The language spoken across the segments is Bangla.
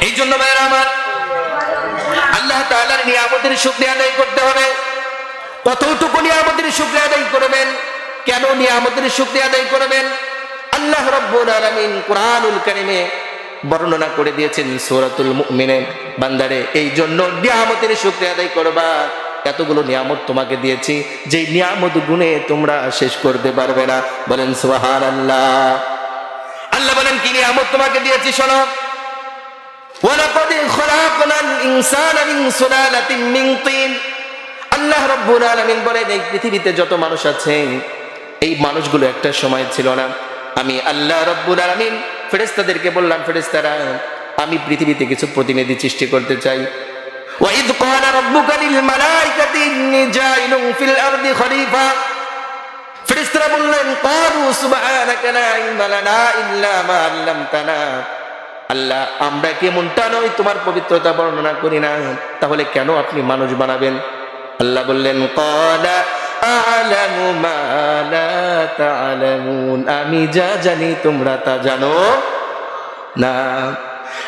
এই জন্য ভাইয়েরা আমার আল্লাহ তাআলার নিয়ামতের শুকরিয়া আদায় করতে হবে। কতটুকু নিয়ামতের শুকরিয়া আদায় করবেন? কেন নিয়ামতের শুকরিয়া আদায় করবেন? আল্লাহ রাব্বুল আলামিন কোরআনুল কারীমে বর্ণনা করে দিয়েছেন সূরাতুল মুমিনে বান্দারে এই জন্য নিয়ামতের শুকরিয়া আদায় করবা। এতগুলো নিয়ামত তোমাকে দিয়েছি। যে নিয়ামত গুণে তোমরা শেষ করতে পারবে না। বলেন সুবহানাল্লাহ। আল্লাহ আল্লাহ বলেন, কি নিয়ামত তোমাকে দিয়েছি শোনো? ولقد خلقنا الإنسان من سلالة من طين আল্লাহ রব্বুল আলামিন বলেন এই পৃথিবীতে যত মানুষ আছে এই মানুষগুলো একটা সময় ছিল না আমি আল্লাহ রব্বুল আলামিন ফেরেশতাদেরকে বললাম ফেরেশতারা আমি পৃথিবীতে কিছু প্রতিনিধি সৃষ্টি করতে চাই وإذ قال ربك للملائكة إني جاعل في الأرض خليفة ফেরেশতারা বললেন قالوا سبحانك لا علم لنا إلا ما علمتنا আল্লাহ, আমরা কেমনটা নই তোমার পবিত্রতা বর্ণনা করি না? তাহলে কেন আপনি মানুষ বানাবেন? আল্লাহ বললেন। আমি যা জানি তোমরা তা জানো। না।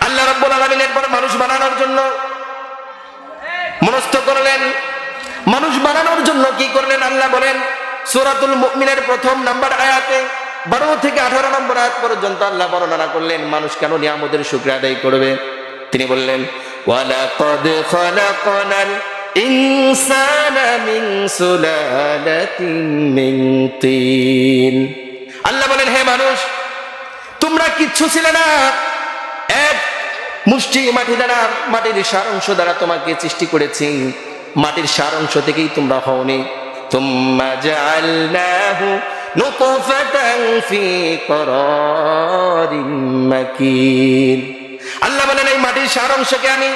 আল্লাহ রাব্বুল আলামিন এরপর মানুষ বানানোর জন্য মনস্থ করলেন। মানুষ বানানোর জন্য কি করলেন? আল্লাহ বলেন, সূরাতুল মুমিনের প্রথম নাম্বার আয়াতে বারো থেকে আঠারো নম্বর আয়াত পর্যন্ত আল্লাহ বর্ণনা করলেন, মানুষ কেন নিয়ামতের শুক্র আদায় করবে? তিনি বললেন, ওয়ালাকাদ আল্লাহ বলেন, হে মানুষ, তোমরা কিচ্ছু ছিলে না। এক, মুষ্টি মাটি দ্বারা, মাটির সার অংশ দ্বারা তোমাকে সৃষ্টি করেছি। মাটির সার অংশ থেকেই তোমরা হওনি। তোমরা আল্লাহ বলেন, এই মাটির সার অংশকে আমি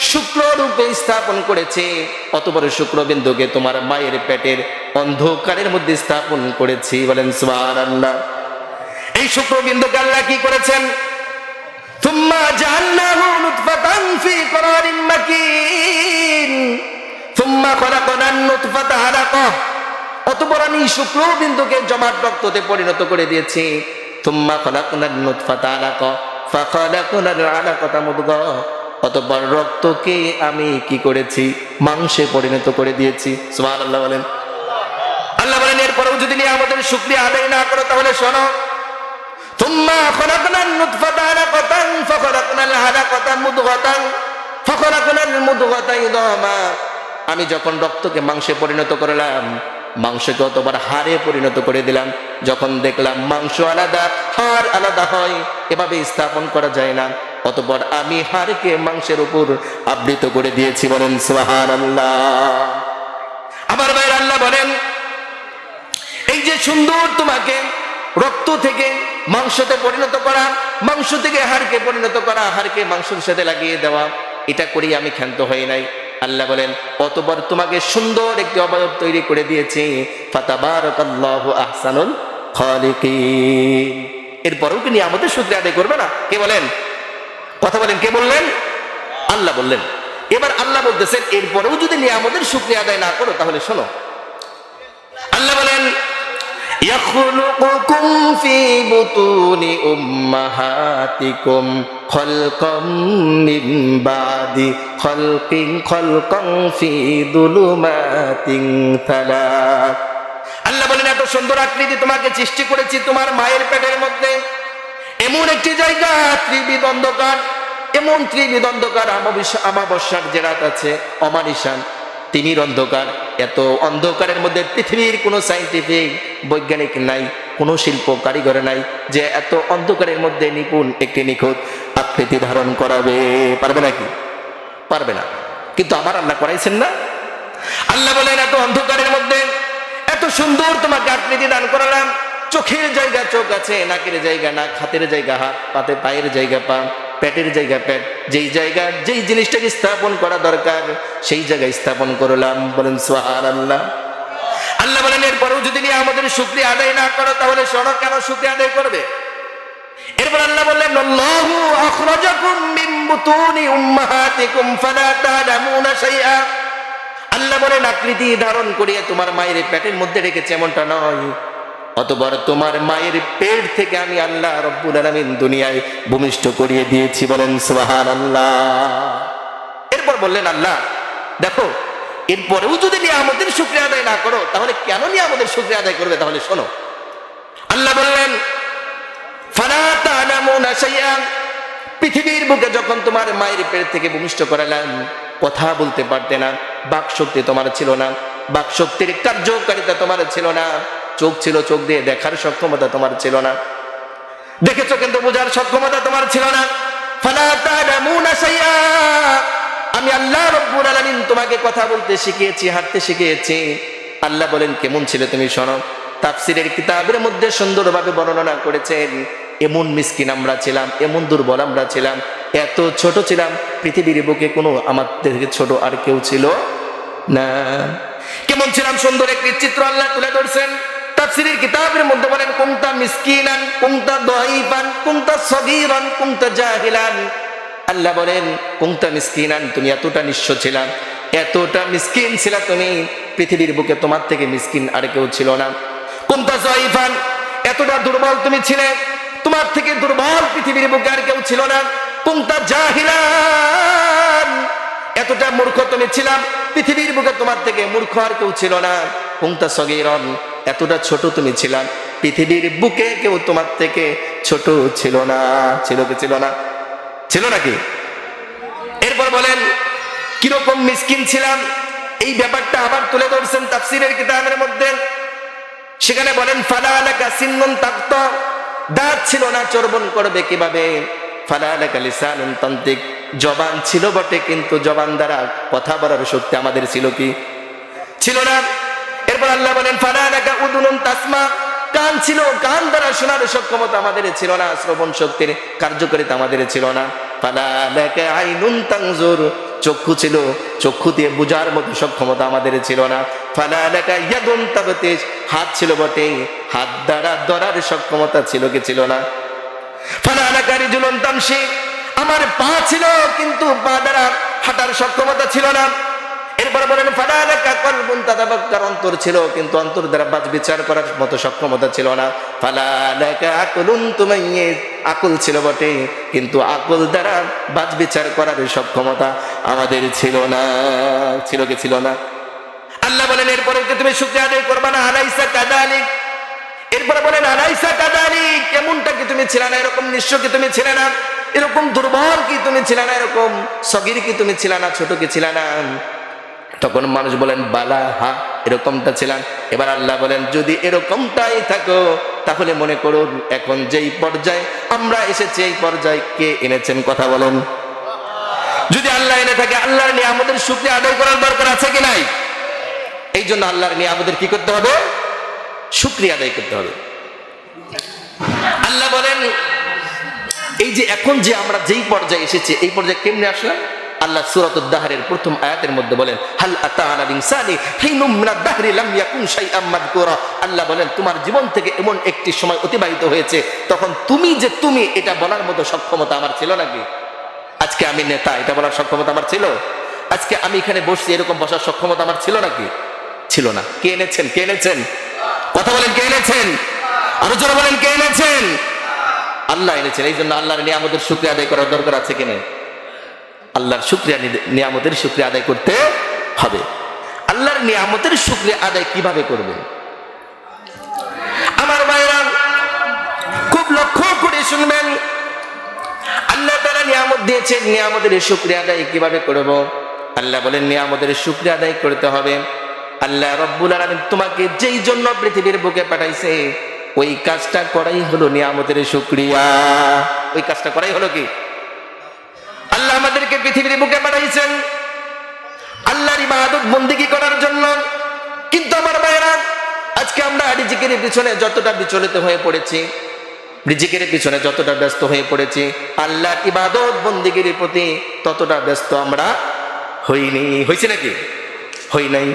শুক্র রূপে স্থাপন করেছি। অত বড় শুক্রবিন্দুকে তোমার মায়ের পেটের অন্ধকারের মধ্যে স্থাপন করেছি। বলেন সুবাহ আল্লাহ এই শুক্রবিন্দুকে আল্লাহ কি করেছেন? তুম্মা জাহান্নাহু নুতফাতান ফি করারিন মাকিন। তুম্মা খলাকনা নুতফাতা আমি শুক্রবিন্দুকে জমার রক্ততে পরিণত করে দিয়েছি। আলাকতা অতপর রক্তকে আমি কি করেছি? মাংসে পরিণত করে দিয়েছি। আল্লাহ বলেন। আল্লাহ বলেন, এরপরেও যদি নিয়ে আমাদের শুক্রিয়া আদায় না করো, তাহলে শোনো। তোমরা খরাকনার নুৎফাতা আলাকাতান ফখরাকনাল আলাকাতান মুদগাতান ফখরাকনাল মুদগাতাই দমা আমি যখন রক্তকে মাংসে পরিণত করলাম মাংসকে অতবার হাড়ে পরিণত করে দিলাম। যখন দেখলাম মাংস আলাদা হার আলাদা হয় এভাবে স্থাপন করা যায় না। অতপর আমি হারকে মাংসের উপর আবৃত করে দিয়েছি বলেন সুহান আমার আল্লাহ বলেন, এই যে সুন্দর তোমাকে রক্ত থেকে মাংসতে পরিণত করা, মাংস থেকে হাড়কে পরিণত করা, হাড়কে মাংসের সাথে লাগিয়ে দেওয়া, এটা করি আমি ক্ষান্ত হই নাই। আল্লাহ বলেন অতবার তোমাকে সুন্দর একটি অবয়ব তৈরি করে দিয়েছি ফাতাবারাকাল্লাহু আহসানুল খালিকিন এরপরেও কি নিয়ামতের সূত্রে আদায় করবে না কে বলেন কথা বলেন কে বললেন আল্লাহ বললেন এবার আল্লাহ বলতেছেন এরপরেও যদি নিয়ামতের শুক্রিয়া আদায় না করো তাহলে শোনো আল্লাহ বলেন يخلقكم في بطون أمهاتكم خلقا من بعد خلق خلقا في ظلمات ثلاث আল্লাহ বলেন এত সুন্দর আকৃতি তোমাকে সৃষ্টি করেছি তোমার মায়ের পেটের মধ্যে এমন একটি জায়গা ত্রিবিদ অন্ধকার এমন ত্রিবিদ অন্ধকার আমাবস্যা- আমাবস্যার যে রাত আছে অমানিশান তিমির অন্ধকার এত অন্ধকারের মধ্যে পৃথিবীর কোনো সাইন্টিফিক বৈজ্ঞানিক নাই কোনো শিল্প কারিগর নাই যে এত অন্ধকারের মধ্যে নিপুণ একটি নিখুঁত আকৃতি ধারণ করাবে পারবে নাকি পারবে না। কিন্তু আমার আল্লাহ করাইছেন না। আল্লাহ বলেন, এত অন্ধকারের মধ্যে, এত সুন্দর তোমাকে আকৃতি দান করালাম। চোখের জায়গা চোখ আছে, নাকের জায়গা নাক, হাতের জায়গা হাত, পাতে পায়ের জায়গা পা, পেটের জায়গা পেট। যেই জায়গা, যেই জিনিসটাকে স্থাপন করা দরকার, সেই জায়গায় স্থাপন করলাম। বলেন সোহার আল্লাহ আল্লাহ বলেন, এরপরেও যদি আমাদের শুক্রিয়া আদায় না করো, তাহলে সড়ক কেন শুক্রিয়া আদায় করবে? এরপর আল্লাহ বললেন, আল্লাহু আখরাজাকুম মিন বুতুনি উম্মাহাতিকুম, ফালা তা'লামুনা শাইআ। আল্লাহ বলেন, আকৃতি ধারণ করিয়ে তোমার মায়ের পেটের মধ্যে রেখেছে, এমনটা নয়। অতবার তোমার মায়ের পেট থেকে আমি আল্লাহ রব্বুল আলমিন দুনিয়ায় ভূমিষ্ঠ করিয়ে দিয়েছি। বলেন সুবাহান আল্লাহ এরপর বললেন, আল্লাহ, দেখো, এরপরেও যদি নিয়ামতের শুক্রিয়া আদায় না করো, তাহলে কেন নিয়ামতের শুক্রিয়া আদায় করবে? তাহলে শোনো। আল্লাহ বললেন তা'লামুনা পৃথিবীর বুকে যখন তোমার মায়ের পেট থেকে ভূমিষ্ঠ করালাম, কথা বলতে পারতে না বাক শক্তি তোমার ছিল না বাক শক্তির কার্যকারিতা তোমার ছিল না, চোখ ছিল চোখ দিয়ে দেখার সক্ষমতা তোমার ছিল না। দেখেছ কিন্তু বোঝার সক্ষমতা তোমার ছিল না। আমি আল্লাহ রব্বুল আলামিন তোমাকে কথা বলতে শিখিয়েছি, হাঁটতে শিখিয়েছি। আল্লাহ বলেন, কেমন ছিল তুমি শোনো? তাফসিরের কিতাবের মধ্যে সুন্দরভাবে বর্ণনা করেছেন এমন মিসকিন আমরা ছিলাম, এমন দুর্বল আমরা ছিলাম, এত ছোট ছিলাম, পৃথিবীর বুকে কোনো আমাদের থেকে ছোট আর কেউ ছিল না। কেমন ছিলাম সুন্দর একটি চিত্র আল্লাহ তুলে ধরছেন। মধ্যে বলেন জাহিলান। আল্লাহ বলেন তুমি এতটা নিঃস্ব এতটা মিসকিন ছিল তুমি, পৃথিবীর বুকে তোমার থেকে মিসকিন আর কেউ ছিল না। এতটা দুর্বল তুমি ছিলে তোমার থেকে দুর্বল পৃথিবীর বুকে আর কেউ ছিল না। কুমতা জাহিলান, এতটা মূর্খ তুমি ছিলাম পৃথিবীর বুকে তোমার থেকে মূর্খ আর কেউ ছিল না। কুমতা সগীরন, এতটা ছোট তুমি ছিলাম পৃথিবীর বুকে কেউ তোমার থেকে ছোট ছিল না। ছিল কি ছিল না? ছিল নাকি? এরপর বলেন, কীরকম মিসকিন ছিলাম? এই ব্যাপারটা আবার তুলে ধরছেন তাফসিরের কিতাবের মধ্যে। সেখানে বলেন, ফালা আলাকা সিন্নুন তাক্ত দাঁত ছিল না, চর্বণ করবে কীভাবে? তান্ত্রিক। জবান ছিল বটে, কিন্তু জবান দ্বারা কথা বলার শক্তি আমাদের ছিল কি? ছিল না। এরপর আল্লাহ বলেন, ফালা আলাকা উদুনুন তাসমা। কান ছিল, কান দ্বারা শোনার সক্ষমতা আমাদের ছিল না, শ্রবণ শক্তির কার্যকারিতা আমাদের ছিল না। ফালা আলাকা আইনুন চক্ষু ছিল, চক্ষু দিয়ে বুঝার মতো সক্ষমতা আমাদের ছিল না। ফালা আলাকা ইয়াদুন হাত ছিল বটে হাত দ্বারা ধরার সক্ষমতা ছিল কি ছিল না? ফালা আলাকা রিজুলুন তামশি আমার পা ছিল কিন্তু পা দ্বারা হাঁটার সক্ষমতা ছিল না। এরপর বলেন ফালা আলাকা কলবুন তাদাবাক্কার অন্তর ছিল কিন্তু অন্তর দ্বারা বাজ বিচার করার মতো সক্ষমতা ছিল না। ফালা আলাকা আকুলুন তুমাইয়িজ, আকল ছিল বটে, কিন্তু আকল দ্বারা বাজ বিচার করার সক্ষমতা আমাদের ছিল না। ছিল কি ছিল না? আল্লাহ বলেন, এরপরে তুমি শুকরিয়া আদায় করবা না, আলাইসা কাদালিক এরপরে বলেন, আলাইসা কাদালিক, কেমনটা কি তুমি ছিলে না? এরকম নিঃস্ব কি তুমি ছিলে না? এরকম দুর্বল কি তুমি ছিলে না? এরকম সগির কি তুমি ছিলে না? ছোট কি ছিলে না? তখন মানুষ বলেন, বালা, হা, এরকমটা ছিলাম এবার আল্লাহ বলেন, যদি এরকমটাই থাকো, তাহলে মনে করুন, এখন যেই পর্যায়ে আমরা এসেছি, এই পর্যায়ে কে এনেছেন কথা বলেন? যদি আল্লাহ এনে থাকে, আল্লাহর নিয়ে আমাদের শুক্রিয়া আদায় করার দরকার আছে কি নাই? এই জন্য আল্লাহর নিয়ে আমাদের কি করতে হবে? শুক্রিয়া আদায় করতে হবে। আল্লাহ বলেন, এই যে এখন যে আমরা যেই পর্যায়ে এসেছি, এই পর্যায়ে কেমনে আসলাম? আল্লাহ সূরাতুদ-দাহরের প্রথম আয়াতের মধ্যে বলেন, হাল আতা ইনসানি হিনুম মিনাদ দাহরি লাম ইয়াকুন শাইআম মাযকুরা। আল্লাহ বলেন, তোমার জীবন থেকে এমন একটি সময় অতিবাহিত হয়েছে, তখন তুমি যে তুমি, এটা বলার মতো সক্ষমতা আমার ছিল নাকি? আজকে আমি নেতা, এটা বলার সক্ষমতা আমার ছিল? আজকে আমি এখানে বসছি, এরকম বসার সক্ষমতা আমার ছিল নাকি? ছিল না। কে এনেছেন? কে এনেছেন? কথা বলেন কে এনেছেন? আরও বলেন কে এনেছেন? আল্লাহ এনেছেন, এই জন্য আল্লাহর নিয়ামতের শুক্রিয়া আদায় করার দরকার আছে কিনা আল্লাহর শুক্রিয়া নিয়ামতের শুক্রিয়া আদায় করতে হবে। আল্লাহর নিয়ামতের শুক্রিয়া আদায় কীভাবে করবে আমার ভাইরা, খুব লক্ষ্য করে শুনবেন। আল্লাহ তারা নিয়ামত দিয়েছেন, নিয়ামতের শুক্রিয়া আদায় কীভাবে করব? আল্লাহ বলেন, নিয়ামতের শুক্রিয়া আদায় করতে হবে। আল্লাহ রব্বুল আলমিন তোমাকে যেই জন্য পৃথিবীর বুকে পাঠাইছে, ওই কাজটা করাই হলো নিয়ামতের শুক্রিয়া। ওই কাজটা করাই হলো কি? আল্লাহ আমাদেরকে পৃথিবীর বুকে পাঠাইছেন। আল্লাহর ইবাদত বন্দিগি করার জন্য। কিন্তু আমার ভাইরা আজকে আমরা রিজিকের পিছনে যতটা বিচলিত হয়ে পড়েছি, রিজিকের পিছনে যতটা ব্যস্ত হয়ে পড়েছি আল্লাহ ইবাদত বন্দিগির প্রতি ততটা ব্যস্ত আমরা হইনি। হয়েছে নাকি? হই নাই।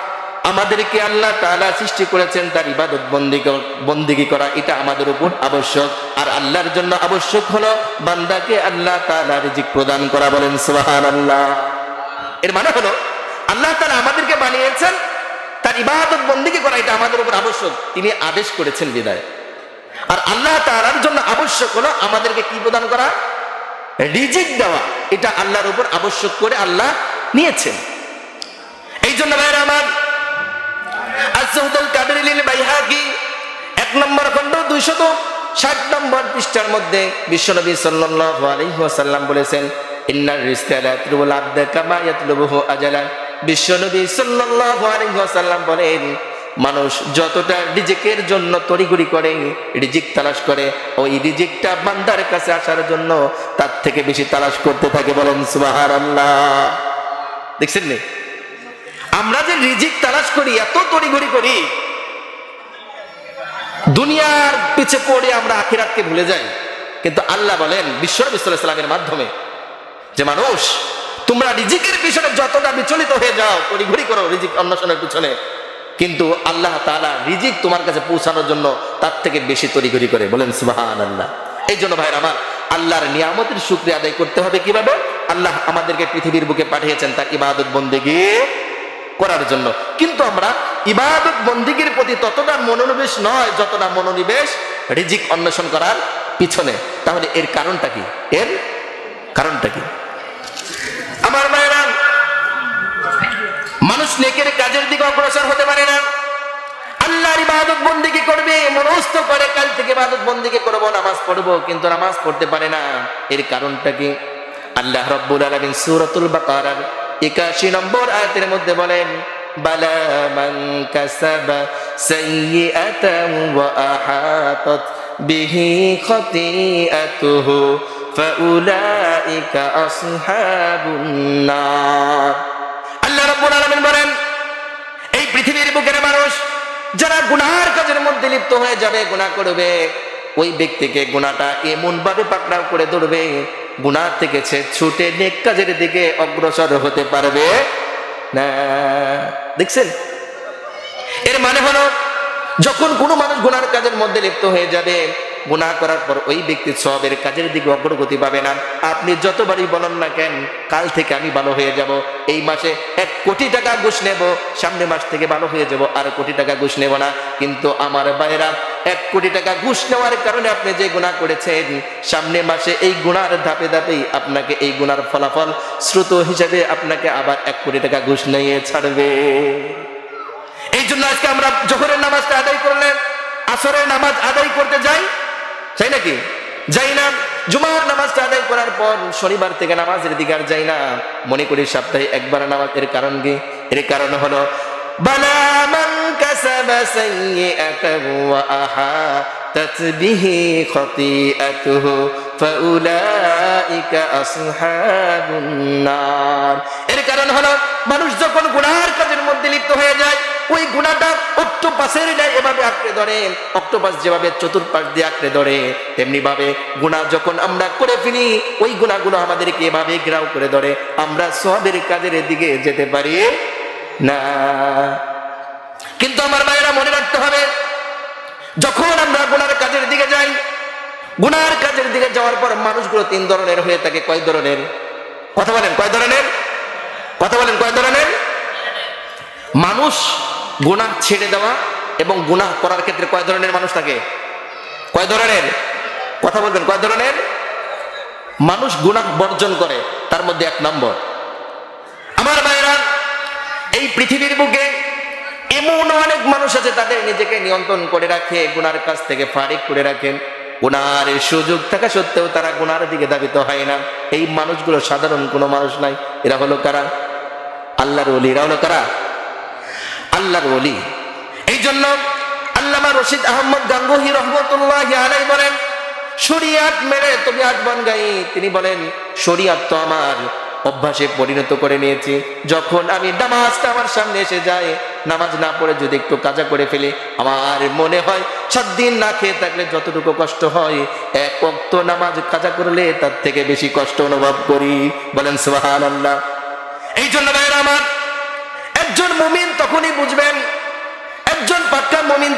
আমাদেরকে আল্লাহ তাআলা সৃষ্টি করেছেন তার ইবাদত বন্দিগি করা, এটা আমাদের উপর আবশ্যক। আর আল্লাহর জন্য আবশ্যক হলো বান্দাকে আল্লাহ তাআলা রিজিক প্রদান করা বলেন সোহান আল্লাহ এর মানে হলো, আল্লাহ তাআলা আমাদেরকে বানিয়েছেন তার ইবাদত বন্দিগি করা, এটা আমাদের উপর আবশ্যক। তিনি আদেশ করেছেন বিদায়। আর আল্লাহ তাআলার জন্য আবশ্যক হলো আমাদেরকে কি প্রদান করা? রিজিক দেওয়া, এটা আল্লাহর উপর আবশ্যক করে আল্লাহ নিয়েছেন। এই জন্য ভাইরা আমার মানুষ যতটা রিজিকের জন্য তড়িগুড়ি করে, রিজিক তালাশ করে, ওই রিজিকটা বান্দার কাছে আসার জন্য তার থেকে বেশি তালাশ করতে থাকে বলেন দেখছেন নি? আমরা যে রিজিক তালাশ করি, এত তড়িঘড়ি করি, দুনিয়ার পিছে পড়ে আমরা আখিরাতকে ভুলে যাই। কিন্তু আল্লাহ বলেন, বিশ্ব ইসলামের মাধ্যমে যে মানুষ, তোমরা রিজিকের পিছনে যতটা বিচলিত হয়ে যাও, তড়িঘড়ি করো, রিজিক অন্বেষণের পিছনে। কিন্তু আল্লাহ তাআলা রিজিক তোমার কাছে পৌঁছানোর জন্য তার থেকে বেশি তড়িঘড়ি করে। বলেন সুবাহান আল্লাহ এই জন্য ভাইরা আমার, আল্লাহর নিয়ামতের শুক্রিয়া আদায় করতে হবে কীভাবে? আল্লাহ আমাদেরকে পৃথিবীর বুকে পাঠিয়েছেন তার ইবাদত বন্দেগী। করার জন্য। কিন্তু আমরা ইবাদত বন্দিগির প্রতি ততটা মনোনিবেশ নয়, যতটা মনোনিবেশ রিজিক অন্বেষণ করার পিছনে। তাহলে এর কারণটা কি? এর কারণটা কি? আমার মায়েরা, মানুষ নেকের কাজের দিকে অগ্রসর হতে পারে না। আল্লাহর ইবাদত বন্দিকে করবে, মনস্থ করে, কাল থেকে ইবাদত বন্দিকে করব, নামাজ পড়ব, কিন্তু নামাজ পড়তে পারে না। এর কারণটা কি? আল্লাহ রব্বুল আলামিন সূরাতুল বাকারার 81 নম্বর আয়াতের মধ্যে বলেন বলেন, এই পৃথিবীর বুকের মানুষ যারা গুনার কাজের মধ্যে লিপ্ত হয়ে যাবে, গুনাহ করবে। ওই ব্যক্তিকে গুনাহটা এমন ভাবে পাকড়াও করে ধরবে গুনাহ থেকে ছুটে নেক কাজের দিকে অগ্রসর হতে পারবে না। দেখছেন? এর মানে হলো, যখন কোনো মানুষ গুনার কাজের মধ্যে লিপ্ত হয়ে যাবে গুনাহ করার পর ওই ব্যক্তি সবের কাজের দিকে অগ্রগতি পাবে না। আপনি যতবারই বলেন না কেন, কাল থেকে আমি ভালো হয়ে যাব। এই মাসে এক কোটি টাকা ঘুষ নেব সামনে মাস থেকে ভালো হয়ে যাব, আর কোটি টাকা ঘুষ নেব না। কিন্তু আমার বাইরা এক কোটি টাকা ঘুষ নেওয়ার কারণে আপনি যে গুণা করেছেন, সামনে মাসে এই গুণার ধাপে ধাপেই আপনাকে এই গুণার ফলাফল শ্রুত হিসাবে আপনাকে আবার এক কোটি টাকা ঘুষ নিয়ে ছাড়বে। এই জন্য আজকে আমরা জোহরের নামাজটা আদায় করলেন আসরের নামাজ আদায় করতে যাই। তাই নাকি? যাই না, জুমার নামাজটা আদায় করার পর শনিবার থেকে নামাজের দিকে আর যাই না। মনে করি সপ্তাহে একবার নামাজ, এর কারণ কি? এর কারণ হলো এর কারণ হলো, মানুষ যখন গুনার কাজের মধ্যে লিপ্ত হয়ে যায় ওই গুণাটা অক্টোপাসের এভাবে আঁকড়ে ধরে। অক্টোপাস যেভাবে চতুর্পাশ দিয়ে আঁকড়ে ধরে তেমনি ভাবে গুণা যখন আমরা করে ফেলি, ওই গুণাগুলো আমাদেরকে এভাবে গ্রাও করে ধরে। আমরা সবের কাজের দিকে যেতে পারি না। কিন্তু আমার ভাইয়েরা মনে রাখতে হবে, যখন আমরা গুনার কাজের দিকে যাই গুনার কাজের দিকে যাওয়ার পর মানুষগুলো তিন ধরনের হয়ে থাকে। কয় ধরনের? কথা বলেন, কয় ধরনের? কথা বলেন, কয় ধরনের? মানুষ গুনাহ ছেড়ে দেওয়া এবং গুনাহ করার ক্ষেত্রে কয় ধরনের মানুষ থাকে? কয় ধরনের? কথা বলবেন, কয় ধরনের? মানুষ গুনাহ বর্জন করে, তার মধ্যে এক নম্বর। আমার ভাইরা এই পৃথিবীর বুকে এমন অনেক মানুষ আছে, তাদের নিজেকে নিয়ন্ত্রণ করে রাখে, গুনার কাছ থেকে ফারিক করে রাখেন। গুনার সুযোগ থাকা সত্ত্বেও তারা গুনার দিকে দাবিত হয় না। এই মানুষগুলো সাধারণ কোনো মানুষ নাই। এরা হলো কারা? আল্লাহর ওলি। এরা হলো কারা? আল্লাহর ওলি। এই জন্য আল্লামা রশিদ আহমদ গাঙ্গুহি রহমতুল্লাহ আলাই বলেন, শরিয়াত মেরে তুমি আটবান গাই তিনি বলেন, শরিয়াত তো আমার অভ্যাসে পরিণত করে নিয়েছি। যখন আমি নামাজটা আমার সামনে এসে যায়, নামাজ না পড়ে যদি একটু কাজা করে ফেলে, আমার মনে হয় সাত দিন না খেয়ে থাকলে যতটুকু কষ্ট হয়, এক অক্ত নামাজ কাজা করলে তার থেকে বেশি কষ্ট অনুভব করি। বলেন সোহান আল্লাহ এই জন্য আমার একজন মুমিন তখনই বুঝবেন একজন পাক্কা মুমিন